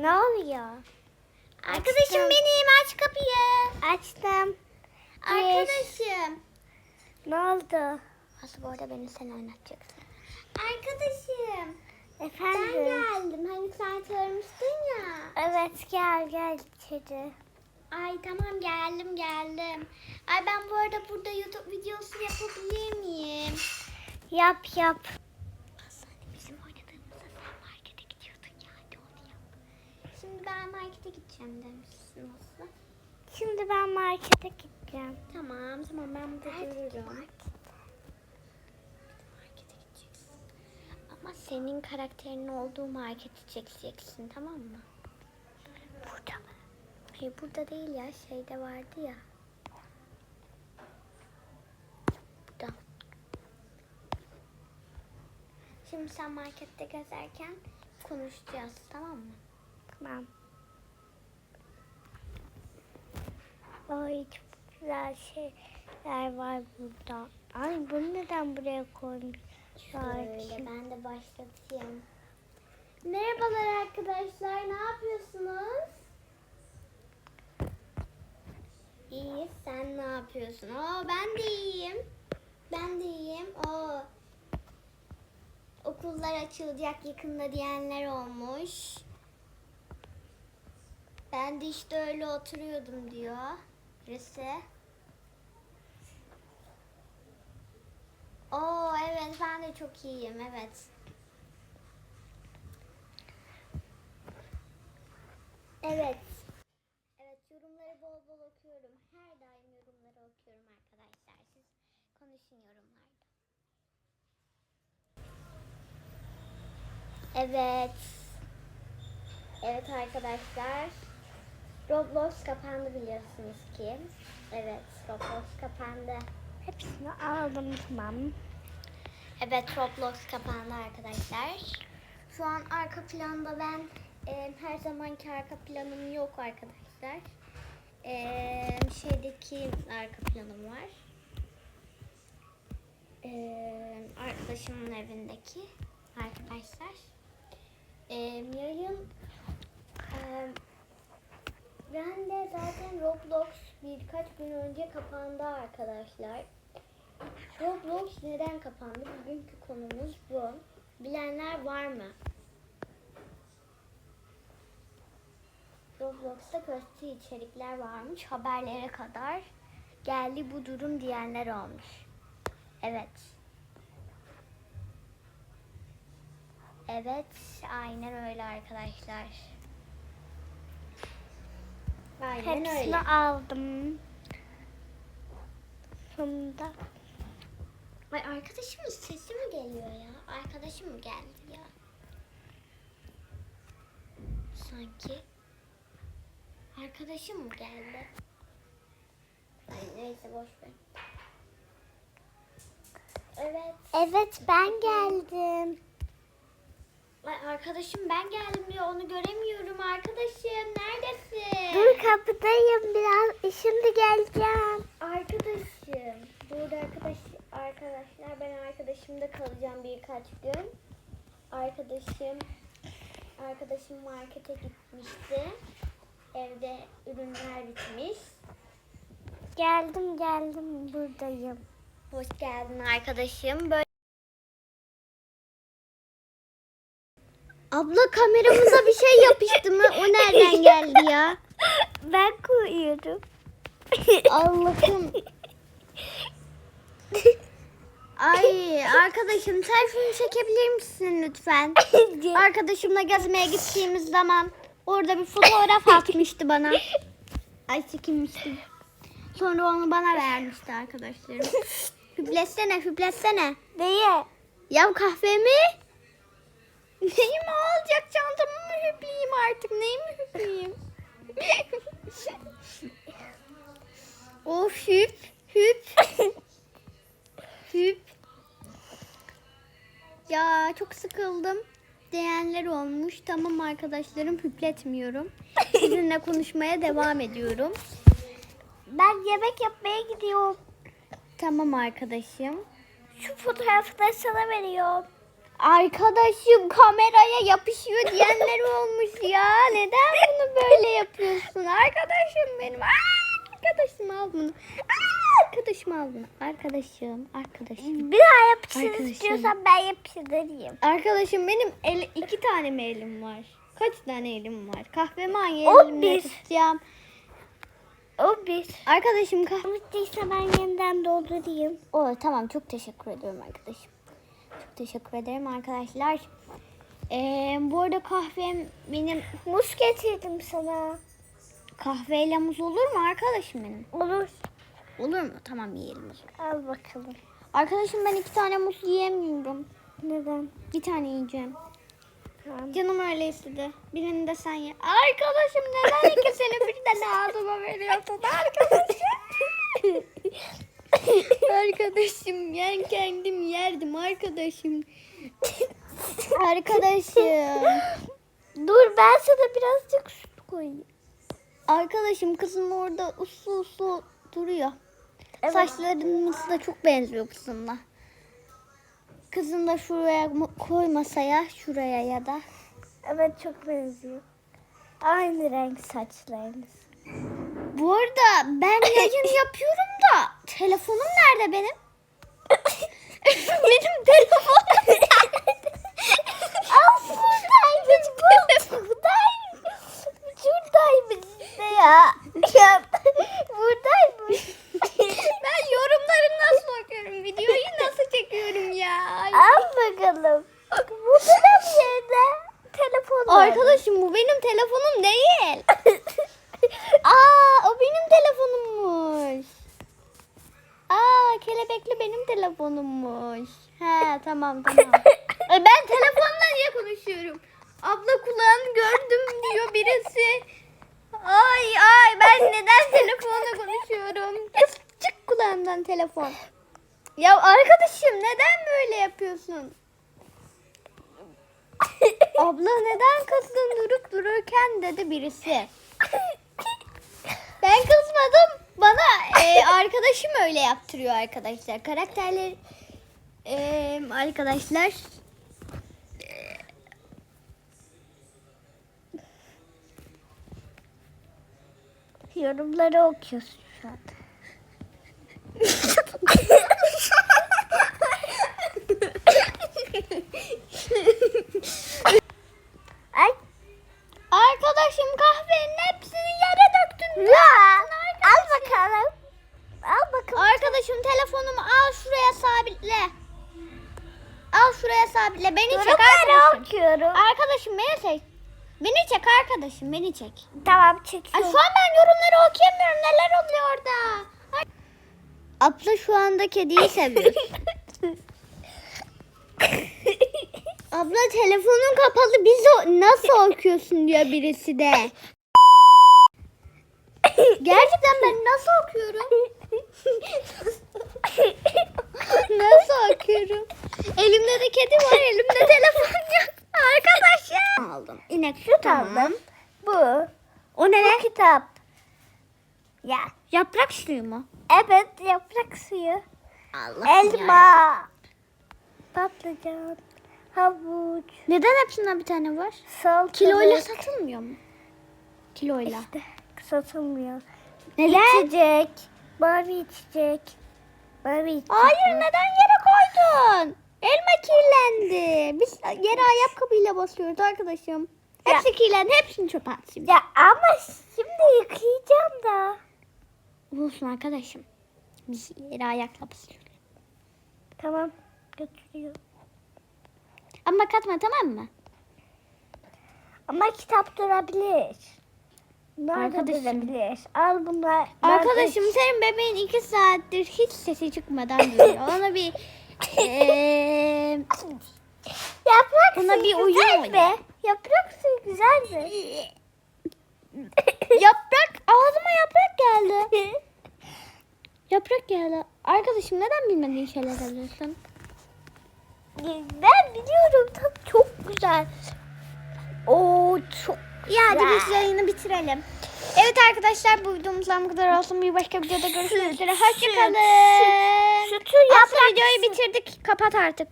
Ne oluyor? Arkadaşım Açtım. benim aç kapıyı. Açtım. Arkadaşım. Ne oldu? Aslı bu arada beni sen oynatacaksın. Arkadaşım. Efendim? Ben geldim. Hani sen çağırmıştın ya. Evet gel gel içeri. Ay tamam geldim geldim. Ay ben bu arada burada YouTube videosu yapabilir miyim? Yap yap. Hani bizim oynadığımızda sen markete gidiyordun ya. Hadi onu yap. Şimdi ben markete gideceğim demişsin Aslı. Şimdi ben markete gideceğim. Tamam tamam ben burada dururum. Markete gideceksin. Ama senin karakterinin olduğu marketi çekeceksin tamam mı? Burada mı? Hayır burada değil ya şeyde vardı ya. Burada. Şimdi sen markette gezerken konuşacağız tamam mı? Tamam. Ay çok güzel şeyler var burada. Ay bunu neden buraya koymuşlar Şöyle ki? ben de başlatayım. Merhabalar arkadaşlar ne yapıyorsunuz? İyi sen ne yapıyorsun? Oo ben de iyiyim. Ben de iyiyim. Oo. Okullar açılacak yakında diyenler olmuş. Ben de işte öyle oturuyordum diyor birisi. Oo evet ben de çok iyiyim evet. Evet. Evet yorumları bol bol okuyorum. Her daim yorumları okuyorum arkadaşlar. Siz konuşun yorumlarda. Evet. Evet arkadaşlar. Roblox kapandı biliyorsunuz ki. Evet Roblox kapandı. Hepsini aldım tamam. Evet Roblox kapandı arkadaşlar. Şu an arka planda ben e, her zamanki arka planım yok arkadaşlar. E, şeydeki arka planım var. E, arkadaşımın evindeki arkadaşlar. E, yayın e, ben de zaten Roblox birkaç gün önce kapandı arkadaşlar. Roblox neden kapandı? Bugünkü konumuz bu. Bilenler var mı? Roblox'ta kötü içerikler varmış. Haberlere kadar geldi bu durum diyenler olmuş. Evet. Evet, aynen öyle arkadaşlar. Aynen Hepsini öyle. aldım. Sonunda. Ay arkadaşımın sesi mi geliyor ya? Arkadaşım mı geldi ya? Sanki. Arkadaşım mı geldi? Ay neyse boş ver. Evet. Evet ben geldim. Arkadaşım ben geldim diyor. Onu göremiyorum arkadaşım. Neredesin? Dur kapıdayım biraz. Şimdi geleceğim. Arkadaşım. Burada arkadaş arkadaşlar ben arkadaşımda kalacağım birkaç gün. Arkadaşım arkadaşım markete gitmişti. Evde ürünler bitmiş. Geldim geldim buradayım. Hoş geldin arkadaşım. Böyle Abla kameramıza bir şey yapıştı mı? O nereden geldi ya? Ben koyuyorum. Allah'ım. Ay arkadaşım selfie'mi çekebilir misin lütfen? Arkadaşımla gezmeye gittiğimiz zaman orada bir fotoğraf atmıştı bana. Ay çekinmiştim. Sonra onu bana vermişti arkadaşlarım. Hüpletsene hüpletsene. Neye? Ya kahvemi? Neyim olacak çantamı mı hüpleyeyim artık? Neyimi hüpleyeyim? of hüp hüp hüp. Ya çok sıkıldım. Diyenler olmuş. Tamam arkadaşlarım hüpletmiyorum. Sizinle konuşmaya devam ediyorum. Ben yemek yapmaya gidiyorum. Tamam arkadaşım. Şu fotoğrafı da sana veriyorum. Arkadaşım kameraya yapışıyor diyenler olmuş ya. Neden bunu böyle yapıyorsun? Arkadaşım benim. Aa, arkadaşım al bunu. Aa, arkadaşım al bunu. Arkadaşım, arkadaşım. Bir daha yapışır Arkadaşım. istiyorsan ben yapıştırayım. Arkadaşım benim el, iki tane mi elim var? Kaç tane elim var? Kahvemi hangi O elimle bir. tutacağım? O bir. Arkadaşım kahve... Bittiyse ben yeniden doldurayım. O tamam çok teşekkür ediyorum arkadaşım. Teşekkür ederim arkadaşlar. Ee, bu arada kahvem benim Muz getirdim sana. kahveyle muz olur mu arkadaşım benim? Olur. Olur mu? Tamam yiyelim o zaman. Al bakalım. Arkadaşım ben iki tane muz yiyemiyorum. Neden? Bir tane yiyeceğim. Tamam. Canım öyle istedi. Birini de sen ye. Arkadaşım neden ikisini birden ağzıma veriyorsun arkadaşım? arkadaşım ben kendim yerdim arkadaşım. arkadaşım. Dur ben sana birazcık süt koyayım. Arkadaşım kızım orada uslu uslu duruyor. Evet. Saçlarınız da çok benziyor kızımla. Kızım da şuraya mu- koy masaya, şuraya ya da. Evet çok benziyor. Aynı renk saçlarınız. Bu arada ben yayın yapıyorum da telefonum nerede benim? benim telefonum nerede? Al buradaymış bu. Buradaymış. Şuradaymış işte ya. ya buradaymış. ben yorumları nasıl okuyorum? Videoyu nasıl çekiyorum ya? Ay. Al bakalım. Burada da bir yerde telefon var. Arkadaşım bu benim telefonum değil. Aa o benim telefonummuş. Aa kelebekli benim telefonummuş. He tamam tamam. E, ben telefonla niye konuşuyorum? Abla kulağını gördüm diyor birisi. Ay ay ben neden telefonla konuşuyorum? Çık kulağımdan telefon. Ya arkadaşım neden böyle yapıyorsun? Abla neden kızdın durup dururken dedi birisi. Ben kızmadım. Bana e, arkadaşım öyle yaptırıyor arkadaşlar. Karakterler e, arkadaşlar Yorumları okuyorsun şu an. Sabitle. Beni çek arkadaşım. okuyorum. Arkadaşım beni çek. Beni çek arkadaşım beni çek. Tamam Ay, çekiyorum. şu an ben yorumları okuyamıyorum. Neler oluyor orada? Ay. Abla şu anda kediyi seviyor. Abla telefonun kapalı. Biz o nasıl okuyorsun diyor birisi de. Gerçekten ben nasıl okuyorum? nasıl okuyorum? Elimde de kedi var, elimde telefon yok. Arkadaşım. Aldım. İnek Süt tamam. aldım. Bu. O ne? Bu kitap. Ya. Yaprak suyu mu? Evet yaprak suyu. Allah Elma. Patlıcan. Havuç. Neden hepsinden bir tane var? Salatalık. Kiloyla satılmıyor mu? Kiloyla. İşte satılmıyor. Neden? İçecek. Mavi içecek. Mavi içecek. Hayır neden yere koydun? Elma kirlendi. Biz yere ayakkabıyla basıyoruz arkadaşım. Ya. Hepsi kirlendi. Hepsini çöpe at şimdi. Ya ama şimdi yıkayacağım da. Olsun arkadaşım. Biz yere ayakla basıyoruz. Tamam. Götürüyor. Ama katma tamam mı? Ama kitap durabilir. Bunlar da Arkadaşım. durabilir. Al bunlar. Arkadaşım senin bebeğin iki saattir hiç sesi çıkmadan duruyor. Ona bir eee Yaprak Buna suyu bir güzel oyna. mi? Yaprak suyu güzel mi? yaprak ağzıma yaprak geldi. Yaprak geldi. Arkadaşım neden bilmediğin şeyler alıyorsun? ben biliyorum tadı çok güzel. Oo çok Ya hadi güzel. biz yayını bitirelim. Evet arkadaşlar bu videomuzdan bu kadar olsun. Bir başka videoda görüşmek üzere. Hoşçakalın. Yaprak videoyu bitirdik. Kapat artık.